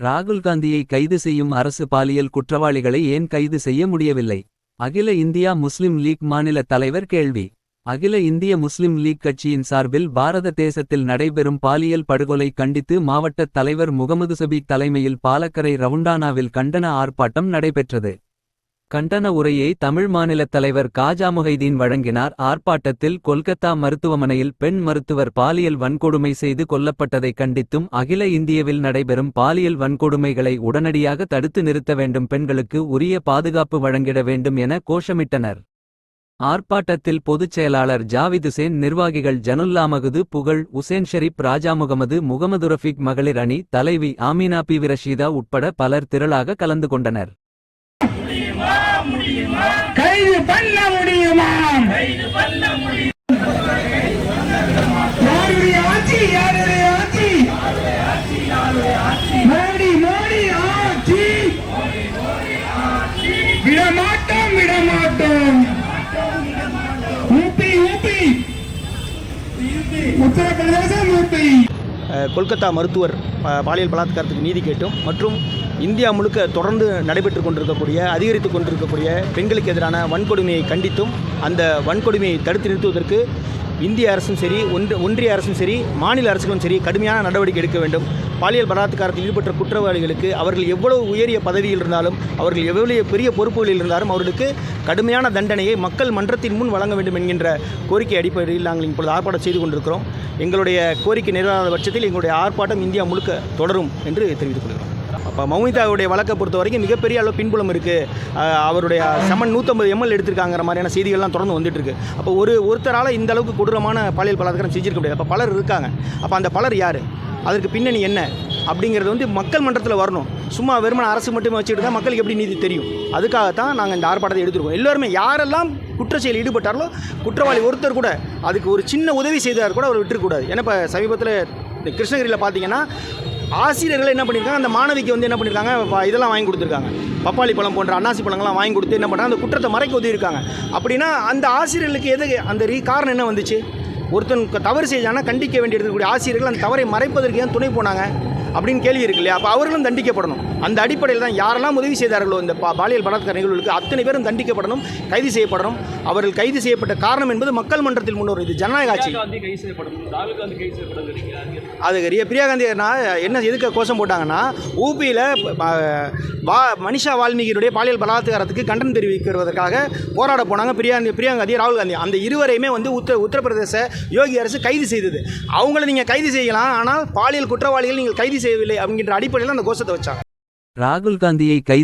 ராகுல் காந்தியை கைது செய்யும் அரசு பாலியல் குற்றவாளிகளை ஏன் கைது செய்ய முடியவில்லை? அகில இந்தியா முஸ்லிம் லீக் மாநில தலைவர் கேள்வி. அகில இந்திய முஸ்லிம் லீக் கட்சியின் சார்பில் பாரத தேசத்தில் நடைபெறும் பாலியல் படுகொலை கண்டித்து மாவட்ட தலைவர் முகமது சபீக் தலைமையில் பாலக்கரை ரவுண்டானாவில் கண்டன ஆர்ப்பாட்டம் நடைபெற்றது. கண்டன உரையை தமிழ் மாநிலத் தலைவர் காஜா முஹைதீன் வழங்கினார். ஆர்ப்பாட்டத்தில் கொல்கத்தா மருத்துவமனையில் பெண் மருத்துவர் பாலியல் வன்கொடுமை செய்து கொல்லப்பட்டதை கண்டித்தும் அகில இந்தியவில் நடைபெறும் பாலியல் வன்கொடுமைகளை உடனடியாக தடுத்து நிறுத்த வேண்டும் பெண்களுக்கு உரிய பாதுகாப்பு வழங்கிட வேண்டும் என கோஷமிட்டனர். ஆர்ப்பாட்டத்தில் பொதுச் செயலாளர் ஜாவித் உசேன் நிர்வாகிகள் ஜனுல்லா மகுது புகழ் உசேன் ஷெரீப் ராஜா முகமது முகமது ரஃபிக் மகளிர் அணி தலைவி ஆமீனா பி. விரஷீதா உட்பட பலர் திரளாக கலந்து கொண்டனர். கைது பண்ண முடியுமா? யாருடைய ஆட்சி? யாருடைய ஆட்சி? மோடி மோடி ஆட்சி. விடமாட்டோம் விடமாட்டோம். UP UP Uttar Pradesh UP Kolkata மருத்துவர் பாலியல் பலாத்காரத்துக்கு நீதி கேட்டும். மற்றும் இந்தியா முழுக்க தொடர்ந்து நடைபெற்று கொண்டிருக்கக்கூடிய அதிகரித்து கொண்டிருக்கக்கூடிய பெண்களுக்கு எதிரான வன்கொடுமையை கண்டித்தும் அந்த வன்கொடுமையை தடுத்து நிறுத்துவதற்கு இந்திய அரசும் சரி ஒன்று ஒன்றிய அரசும் சரி மாநில அரசுகளும் சரி கடுமையான நடவடிக்கை எடுக்க வேண்டும். பாலியல் பலாத்காரத்தில் ஈடுபட்ட குற்றவாளிகளுக்கு அவர்கள் எவ்வளவு உயரிய பதவியில் இருந்தாலும் அவர்கள் எவ்வளவு பெரிய பொறுப்புகளில் இருந்தாலும் அவர்களுக்கு கடுமையான தண்டனையை மக்கள் மன்றத்தின் முன் வழங்க வேண்டும் என்கின்ற கோரிக்கை அடிப்படையில் நாங்கள் இப்பொழுது ஆர்ப்பாட்டம் செய்து கொண்டிருக்கிறோம். எங்களுடைய கோரிக்கை நிறைவேறாத பட்சத்தில் எங்களுடைய ஆர்ப்பாட்டம் இந்தியா முழுக்க தொடரும் என்று தெரிவித்துக் அப்போ மௌனிதாவுடைய வழக்கை பொறுத்த வரைக்கும் மிகப்பெரிய அளவு பின்புலம் இருக்குது அவருடைய சமன் நூற்றம்பது எம்எல் எடுத்திருக்காங்கிற மாதிரியான செய்திகள்லாம் தொடர்ந்து வந்துட்டு இருக்கு அப்போ ஒரு ஒருத்தரால் இந்த அளவுக்கு கொடூரமான பாலியல் பலாத்காரம் செஞ்சிருக்க முடியாது. அப்போ பலர் இருக்காங்க. அப்போ அந்த பலர் யார்? அதற்கு பின்னணி என்ன? அப்படிங்கிறது வந்து மக்கள் மன்றத்தில் வரணும். சும்மா வெறுமன அரசு மட்டுமே வச்சுட்டு தான் மக்களுக்கு எப்படி நீதி தெரியும்? அதுக்காகத்தான் நாங்கள் இந்த ஆர்ப்பாட்டத்தை எடுத்துருக்கோம். எல்லோருமே யாரெல்லாம் குற்ற செயல் ஈடுபட்டார்களோ குற்றவாளி ஒருத்தர் கூட அதுக்கு ஒரு சின்ன உதவி செய்தார் கூட அவர் விட்டுருக்கூடாது ஏன்னா இப்போ சமீபத்தில் கிருஷ்ணகிரியில் பார்த்தீங்கன்னா ஆசிரியர்கள் என்ன பண்ணியிருக்காங்க அந்த மாணவிக்கு வந்து என்ன பண்ணியிருக்காங்க இதெல்லாம் வாங்கி கொடுத்துருக்காங்க. பப்பாளி பழம் போன்ற அன்னாசி பழங்கள்லாம் வாங்கி கொடுத்து என்ன பண்ணுறாங்க அந்த குற்றத்தை மறைக்க உதவியிருக்காங்க அப்படின்னா அந்த ஆசிரியர்களுக்கு எது அந்த ரீ காரணம் என்ன வந்துச்சு? ஒருத்தன் தவறு செய்தானா கண்டிக்க வேண்டியிருக்கக்கூடிய ஆசிரியர்கள் அந்த தவறை மறைப்பதற்கு ஏன் துணை போனாங்க? அப்படின்னு கேள்வி இருக்கு இல்லையா? அப்போ அவர்களும் தண்டிக்கப்படணும். அந்த அடிப்படையில் தான் யாரெல்லாம் உதவி செய்தார்களோ இந்த பா- பாலியல் பலாத்கார நிகழ்வுகளுக்கு அத்தனை பேரும் தண்டிக்கப்படணும் கைது செய்யப்படணும். அவர்கள் கைது செய்யப்பட்ட காரணம் என்பது மக்கள் மன்றத்தில் முன்னோர் இது ஜனநாயக ஆட்சி. அது ரிய பிரியா காந்தி என்ன எதுக்கு கோஷம் போட்டாங்கன்னா ஊபியில் வா மனிஷா வால்மீகியுடைய பாலியல் பலாத்காரத்துக்கு கண்டனம் தெரிவிக்கிறதற்காக போராட போனாங்க பிரியா பிரியா காந்தி ராகுல் காந்தி. அந்த இருவரையுமே வந்து உத்தர உத்தரப்பிரதேச யோகி அரசு கைது செய்தது. அவங்கள நீங்கள் கைது செய்யலாம் ஆனால் பாலியல் குற்றவாளிகள் நீங்கள் கைது செய்யவில்லை அப்படிங்கிற அடிப்படையில் அந்த கோஷத்தை வச்சாங்க. ராகுல் காந்தியை கைது